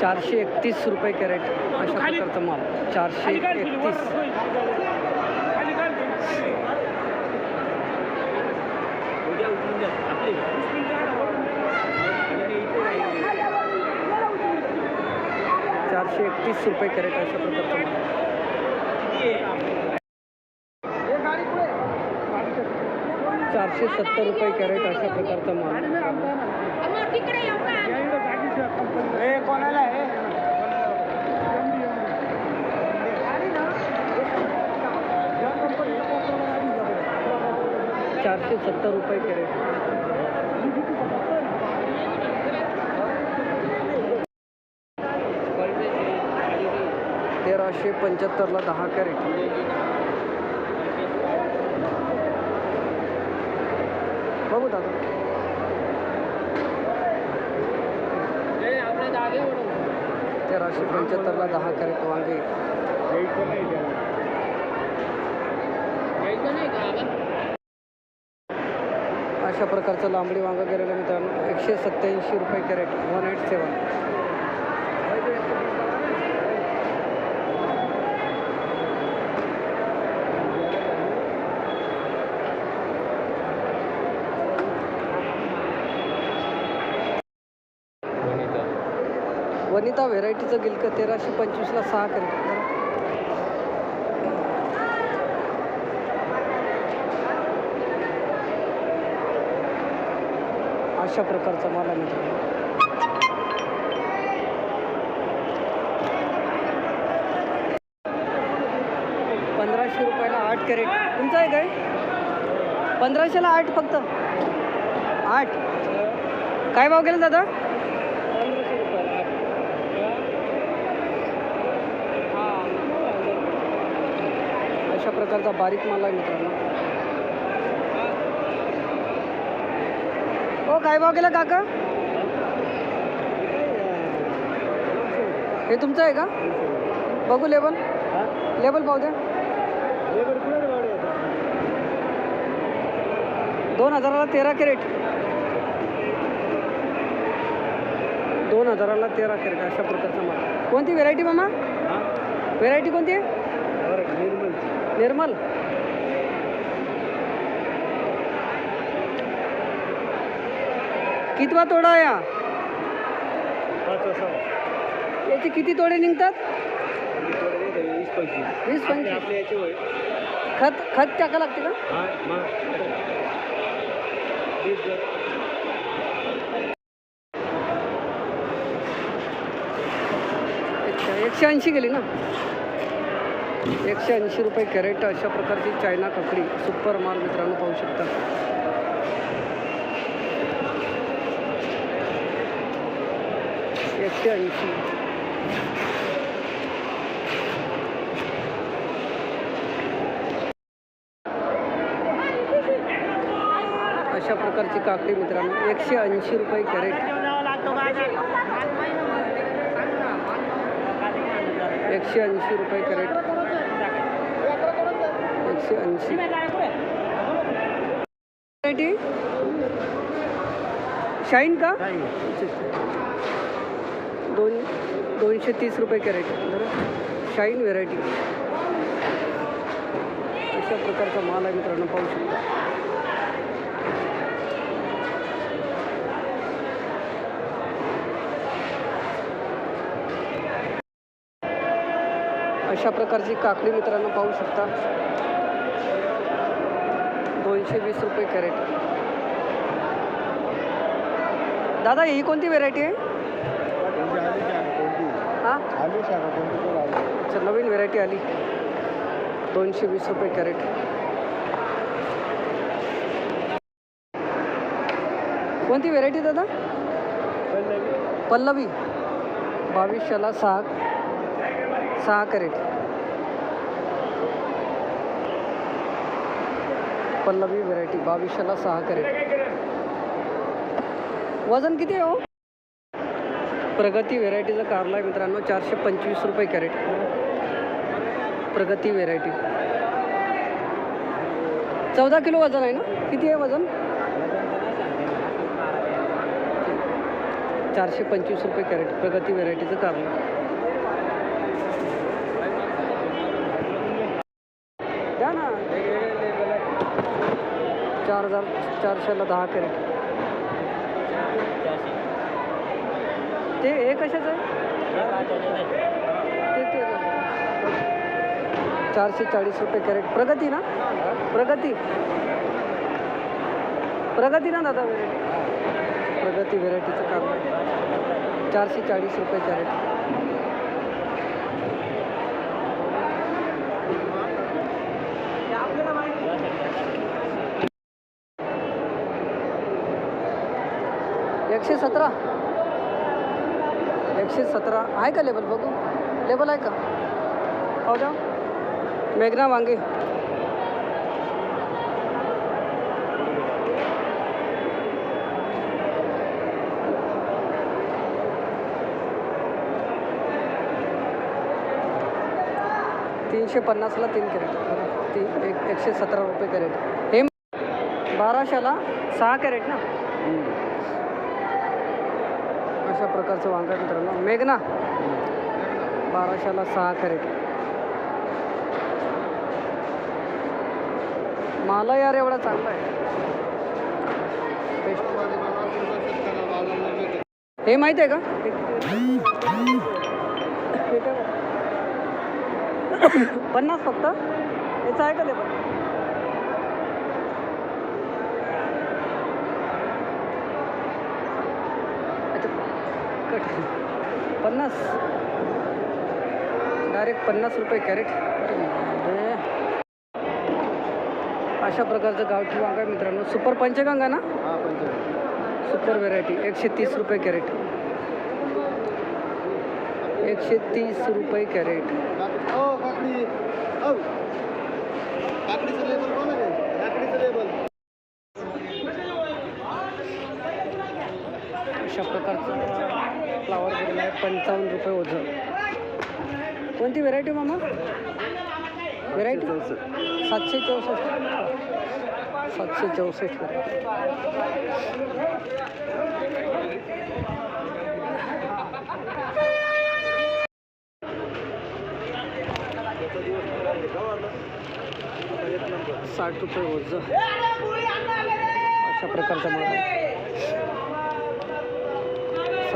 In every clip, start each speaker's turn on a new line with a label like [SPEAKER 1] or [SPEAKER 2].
[SPEAKER 1] चारशे एकतीस रुपये कॅरेट अशा प्रकारचा माल. चारशे एकतीस. चारशे एकतीस रुपये कॅरेट अशा प्रकारचा माल. चारशे सत्तर रुपये कॅरेट अशा प्रकारचा माल. चारशे सत्तर रुपये कॅरेट. तेराशे पंच्याहत्तरला दहा कॅरेट बघू दादा तेराशे पंच्याहत्तरला दहा कॅरेट वांगे. अशा प्रकारचं लांबडी वांगं गेलेलं मित्रांनो एकशे सत्त्याऐंशी रुपये crate one eight seven Vanita व्हेरायटीचं गिलकं तेराशे पंचवीसला सहा कॅरेट अशा प्रकारचा मला मित्र पंधराशे रुपयाला आठ कॅरेट. तुमचं आहे काय? पंधराशेला आठ फक्त. आठ. काय भाव गेला दादा अशा प्रकारचा बारीक माल आहे मित्रांनो. हो काय भाव केला काका? हे तुमचं आहे का? बघू लेबल. लेबल पाहू द्या. दोन हजाराला तेरा कॅरेट. दोन हजाराला तेरा कॅरेट अशा प्रकारचा माल. कोणती व्हेरायटी मामा? व्हेरायटी कोणती आहे? निर्मल. कितवा तोडा हा याचे किती तोडे निघतात? वीस पंचवीस. खत खत टाका लागते का? अच्छा एकशे ऐंशी गेली ना. एकशे ऐंशी रुपये कॅरेट अशा प्रकारची चायना ककडी सुपर माल मित्रांनो पाहू शकता. एकशे ऐंशी. अशा प्रकारची काकडी मित्रांनो एकशे ऐंशी रुपये कॅरेट. एकशे ऐंशी रुपये कॅरेट. एकशे ऐंशी. शाईन का. दोन दोनशे तीस रुपये कॅरेट. बरं. शाईन व्हेरायटी अशा प्रकारचा माल आहे मित्रांनो पाहू शकता. अशा प्रकारची काकडी मित्रांनो पाहू शकता. दोनशे वीस रुपये कॅरेट. दादा ही कोणती व्हेरायटी आहे? हां? अच्छा नवीन व्हेरायटी आली. दोनशे वीस रुपये कॅरेट. कोणती व्हेरायटी दादा? पल्लवी. बावीसशेला सहा सहा कॅरेट. पल्लवी व्हरायटी बावीसशेला सहा कॅरेट वजन किती आहे हो? प्रगती व्हेरायटीचं कारला आहे मित्रांनो चारशे पंचवीस रुपये कॅरेट. प्रगती व्हेरायटी. चौदा किलो वजन आहे ना? किती आहे वजन? चारशे पंचवीस रुपये कॅरेट प्रगती व्हेरायटीचं कारलं द्या ना चार हजार चारशेला दहा कॅरेट. ते हे कशाचं? आहे ते चारशे चाळीस रुपये कॅरेट. प्रगती ना? प्रगती. प्रगती ना दादा व्हेरायटी प्रगती व्हेरायटीचं काम चारशे चाळीस रुपये कॅरेट. एकशे सतरा. एकशे सतरा. आहे का लेबल बघू? लेबल आहे का? हो जा मेघना वांगे. तीनशे पन्नासला तीन कॅरेट. ती एक एकशे सतरा रुपये कॅरेट. हे बाराशेला सहा कॅरेट ना? अशा प्रकारचं वांगा आहे मित्रांनो. मेघना बाराशेला सहा कॅरेट मला यार एवढा चांगला आहे. बेस्ट हे माहिती आहे का? पन्नास फक्त. याचं आहे का ते पण अच्छा कट पन्नास. डायरेक्ट पन्नास रुपये कॅरेट अशा प्रकारचं गावठी वांगा आहे मित्रांनो. सुपर पंचगंगा ना? सुपर व्हेरायटी एकशे तीस रुपये कॅरेट एकशे तीस रुपये कॅरेट अशा प्रकारचं. फ्लावर गेलेलं आहे पंचावन्न रुपये ओझं. कोणती व्हेरायटी मामा? व्हेरायटी सातशे चौसष्ट. सातशे चौसष्ट साठ रुपये ओझं. अशा प्रकारचा मला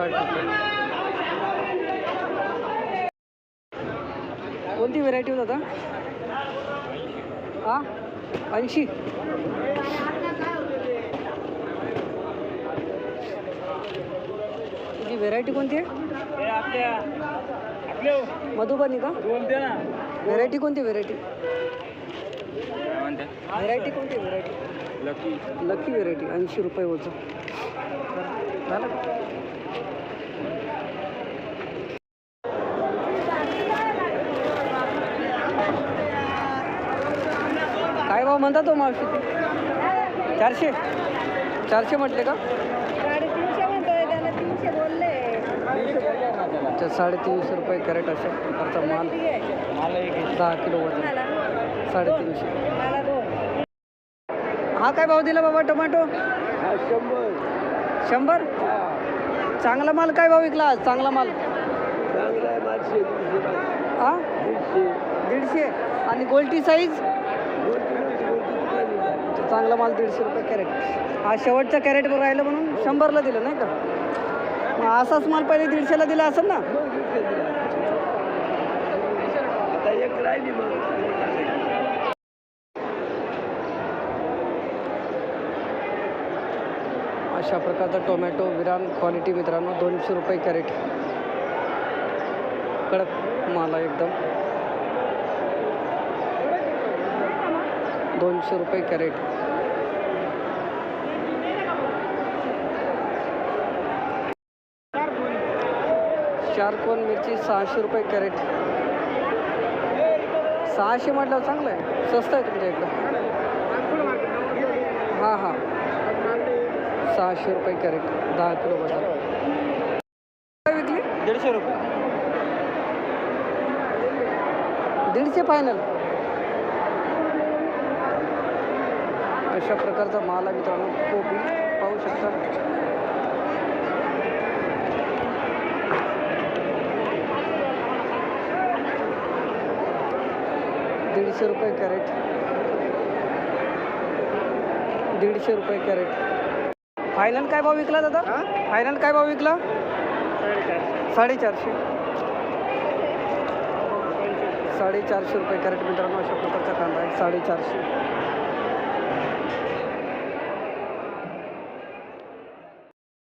[SPEAKER 1] साठ कोणती व्हेरायटी होत आता? हा? ऐंशी तुझी व्हेरायटी कोणती आहे? मधुबनी का? व्हेरायटी कोणती व्हेरायटी व्हेरायटी कोणती व्हेरायटी लकी व्हेरायटी ऐंशी रुपये होतं झालं का? काय भाव म्हणता तो मावशी चारशे? चारशे म्हटले का?
[SPEAKER 2] साडेतीनशे म्हणतोय त्याला तीनशे बोलले.
[SPEAKER 1] अच्छा साडेतीनशे रुपये कॅरेट अशा प्रकारचा माल दहा किलो वजन.
[SPEAKER 2] मला
[SPEAKER 1] साडेतीनशे हा काय भाव दिला बाबा टोमॅटो? शंभर. चांगला माल काय भाव विकला आज? चांगला माल. हा? दीडशे. आणि गोल्टी साईज चांगला माल दीडशे रुपये कॅरेट. हा शेवटचा कॅरेटवर राहिलं म्हणून शंभरला दिलं नाही का? मग असाच माल पहिले दीडशेला दिला असेल ना? अशा प्रकारचा टोमॅटो विरान क्वालिटी मित्रांनो दोनशे रुपये कॅरेट. कडक माल एकदम. दोनशे रुपये कॅरेट. चार कोण मिरची सहाशे रुपये कॅरेट. सहाशे म्हटल्यावर चांगलं आहे. स्वस्त आहे तुमच्या इकडं. हां हां. सहाशे रुपये कॅरेट. दहा किलो बाजार काय विकली?
[SPEAKER 3] दीडशे रुपये.
[SPEAKER 1] दीडशे फायनल अशा प्रकारचा माल आहे मित्रांनो. कोबी पाहू शकता. दीडशे रुपये कॅरेट. दीडशे रुपये कॅरेट. फायनल काय भाव विकला दादा? फायनल काय भाव विकला? साडेचारशे. साडेचारशे रुपये कॅरेट मित्रांनो अशा प्रकारचा कांदा आहे. साडेचारशे.